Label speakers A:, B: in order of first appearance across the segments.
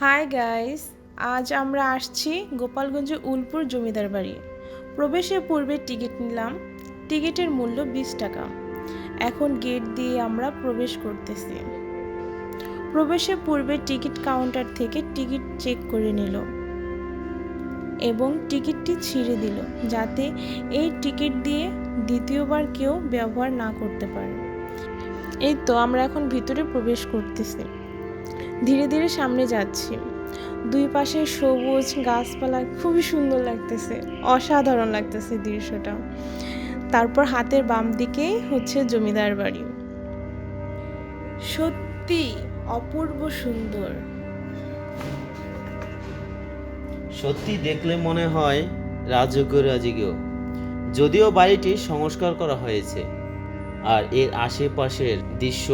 A: Hi guys আজ আমরা আসছি গোপালগঞ্জে উলপুর জমিদার বাড়ি। প্রবেশের পূর্বে টিকিট নিলাম। টিকিটের মূল্য বিশ টাকা। এখন গেট দিয়ে আমরা প্রবেশ করতেছি। প্রবেশের পূর্বে টিকিট কাউন্টার থেকে টিকিট চেক করে নিল এবং টিকিটটি ছিঁড়ে দিল যাতে এই টিকিট দিয়ে দ্বিতীয়বার কেউ ব্যবহার না করতে পারে। এই তো, আমরা এখন ভিতরে প্রবেশ করতেছি। ধীরে ধীরে সামনে যাচ্ছি। দুই পাশে সবুজ গাছপালা খুবই সুন্দর লাগতেছে, অসাধারণ লাগতেছে দৃশ্যটা। তারপর হাতের বাম দিকে হচ্ছে জমিদার বাড়ি। সত্যি অপূর্ব সুন্দর।
B: সত্যি দেখলে মনে হয় রাজকীয় রাজকীয়। যদিও বাড়িটি সংস্কার করা হয়েছে, আর এর আশেপাশের দৃশ্য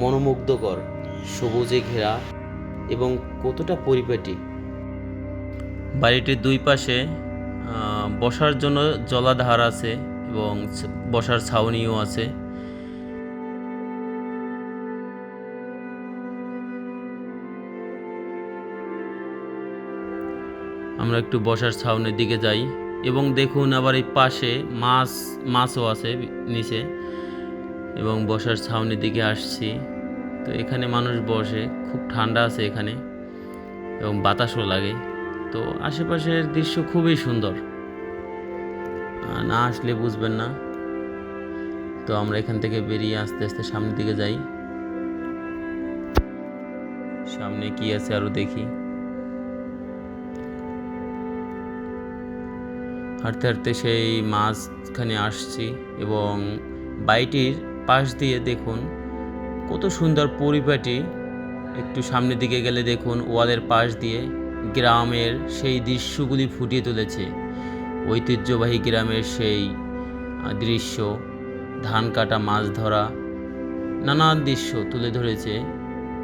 B: মনোমুগ্ধকর। সবুজে ঘেরা এবং কতটা পরিপাটি? বাড়িটির দুই পাশে বসার জন্য জলাধার আছে এবং বসার ছাউনিও আছে। আমরা একটু বসার ছাউনির দিকে যাই এবং দেখুন আবার এই পাশে মাছ, মাছও আছে নিচে এবং বসার ছাউনির দিকে আসছি। তো এখানে মানুষ বসে, খুব ঠান্ডা আছে এখানে এবং বাতাসও লাগে। তো আশেপাশের দৃশ্য খুবই সুন্দর। না আসলে বুঝবেন না। তো আমরা এখান থেকে বেরিয়ে আস্তে আস্তে সামনের দিকে যাই। সামনে কি আছে আরও দেখি। হাঁটতে হাঁটতে সেই মাঝখানে আসছি এবং বাড়িটির পাশ দিয়ে দেখুন কত সুন্দর পরিপাটি। একটু সামনের দিকে গেলে দেখুন ওয়ালের পাশ দিয়ে গ্রামের সেই দৃশ্যগুলি ফুটিয়ে তুলেছে। ঐতিহ্যবাহী গ্রামের সেই দৃশ্য, ধান কাটা, মাছ ধরা, নানান দৃশ্য তুলে ধরেছে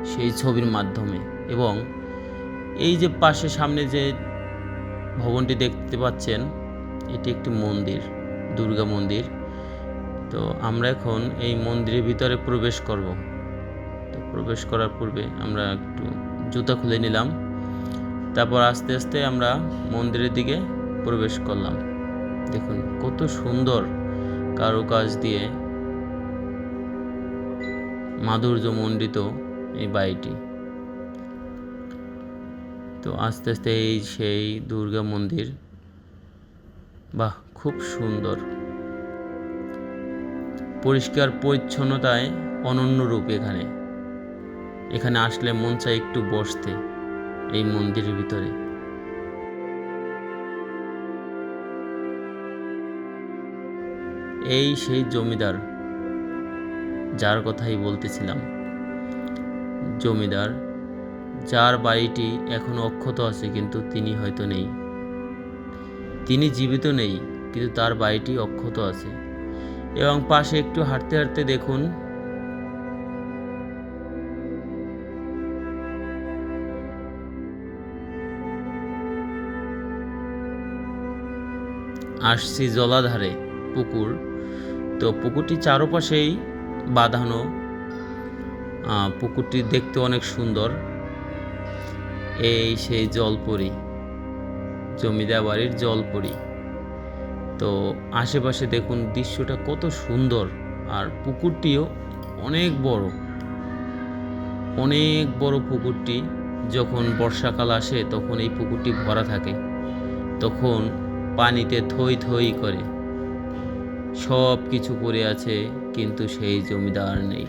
B: সেই ছবির মাধ্যমে। এবং এই যে পাশে সামনে যে ভবনটি দেখতে পাচ্ছেন, এটি একটি মন্দির, দুর্গা মন্দির। তো আমরা এখন এই মন্দিরের ভিতরে প্রবেশ করব। প্রবেশ করার পূর্বে আমরা একটু জুতা খুলে নিলাম। তারপর আস্তে আস্তে আমরা মন্দিরের দিকে প্রবেশ করলাম। দেখুন, কত সুন্দর কারুকাজ দিয়ে মাধুর্যমণ্ডিত এই বাড়িটি। তো আস্তে আস্তে এই সেই দুর্গা মন্দির, বাহ, খুব সুন্দর। পরিষ্কার, পরিচ্ছন্নতায় অনন্য রূপ এখানে। এখানে আসলে মন চায় একটু বসতে, এই মন্দিরের ভিতরে। এই সেই জমিদার, যার কথাই বলতেছিলাম। জমিদার, যার বাড়িটি এখনও অক্ষত আছে, কিন্তু তিনি হয়তো নেই। তিনি জীবিত নেই, কিন্তু তার বাড়িটি অক্ষত আছে। এবং পাশে একটু হাঁটতে হাঁটতে দেখুন আসছি জলাধারে, পুকুর। তো পুকুরটি চারপাশেই বাঁধানো। পুকুরটি দেখতে অনেক সুন্দর। এই সেই জলপরি জমিদার বাড়ির জলপরি। তো আশেপাশে দেখুন দৃশ্যটা কত সুন্দর। আর পুকুরটিও অনেক বড়। অনেক বড় পুকুরটি। যখন বর্ষাকাল আসে তখন এই পুকুরটি ভরা থাকে। তখন পানিতে থই থই করে। সব কিছু পড়ে আছে কিন্তু সেই জমিদার নেই।